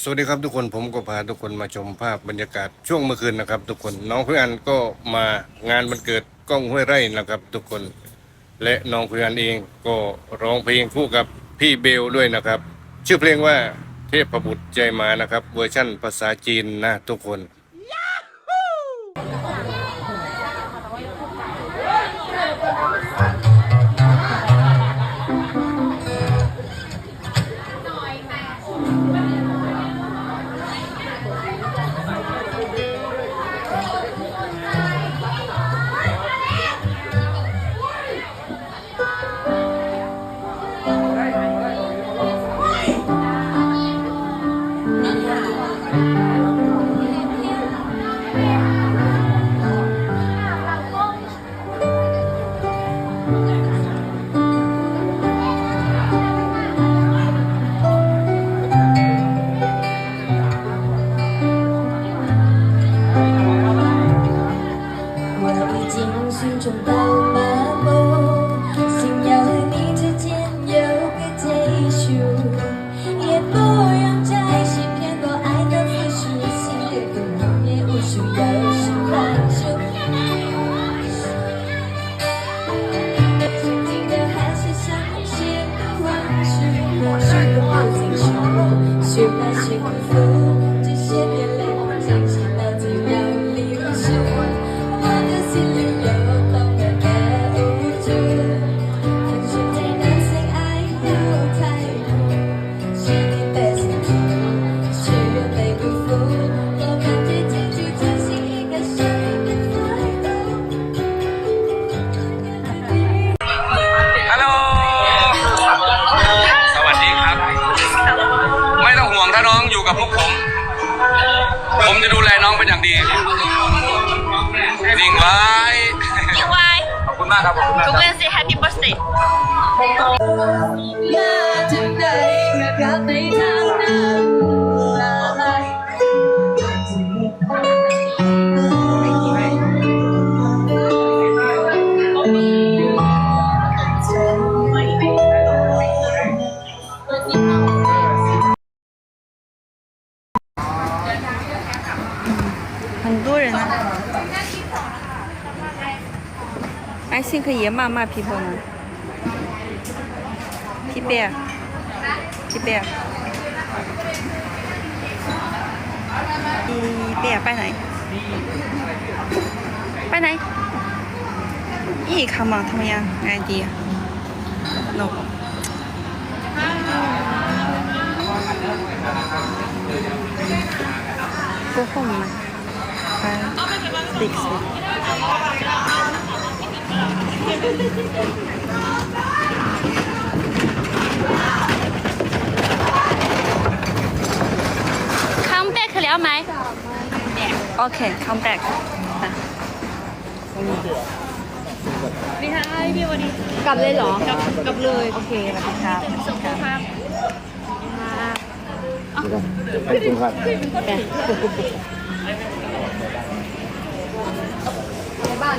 สวัสดีครับทุกคนผมก็พาทุกคนมาชมภาพบรรยากาศช่วงเมื่อคืนนะครับ ทุกคนน้องเพื่อนก็มางานวันเกิดกล้องห้วยไร่นะครับ ทุกคนและน้องเพื่อนเองก็ร้องเพลงคู่กับพี่เบลด้วยนะครับ ชื่อเพลงว่าเทพบุตรใจมานะครับ เวอร์ชั่นภาษาจีนนะทุกคน 就把幸福 องเป็นอย่างดีจริงไว้จริงไว้ขอบคุณมากครับทุกคนสิ Happy Birthday I think 也骂骂 people 呢。พี่เปียพี่เปียพี่เปียไปไหน ไปไหนอีคำมาทำไมยังไงดีอะ no ก็คงมาไปติ๊กสิ Come back แล้วไหมโอเค come back กลับเลยเหรอกลับกลับเลยโอเคสวัสดีครับสุขภาพเฮ้ไปไปไปไปไปปั่น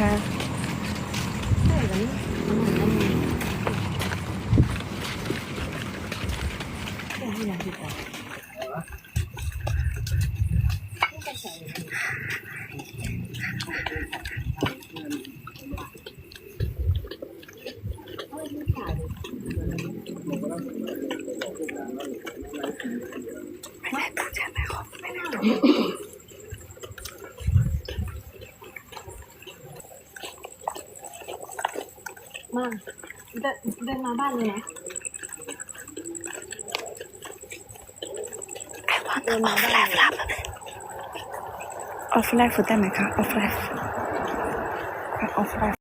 哎，中间没好，没那个。 มาเดินเดินมาบ้านเลยนะออฟไลฟ์ได้ไหมคะออฟไลฟ์ออฟไลฟ์